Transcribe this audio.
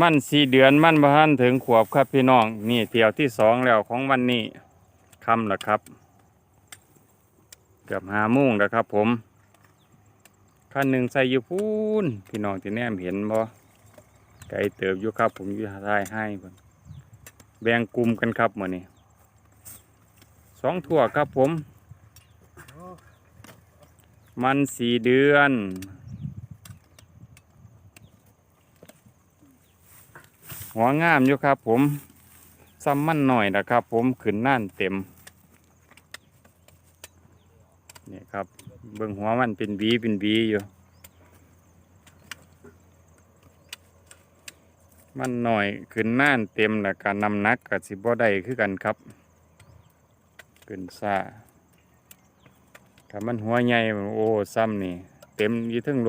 มันสี่เดือนมันบ้านถึงขวบครับพี่น้อง นี่เที่ยวที่สองแล้วของวันนี้คำแล้วครับ เกือบหามุ่งแล้วครับ ผมขั้นหนึ่งใส่ยูพูนพี่น้องที่แนมเห็นบ่ไก่เติบอยู่ครับ ผมอยู่ท้ายให้เพิ่นแบ่งกลุ่มกันครับมือนี้สองถั่วครับผม มันสี่เดือน หัวงามอยู่ครับ ผมซ้ำมันหน่อยนะครับ ผมขึ้นน่านเต็มนี่ครับ เบิ่งหัวมันเป็นบีเป็นบีอยู่ มันหน่อยขึ้นน่านเต็มแล้วการนำนักกับสิบ่ได้คือกันครับขึ้นซ่าถ้ามันหัวใหญ่โอ้ซ้ำนี่ เต็มยี่เทึง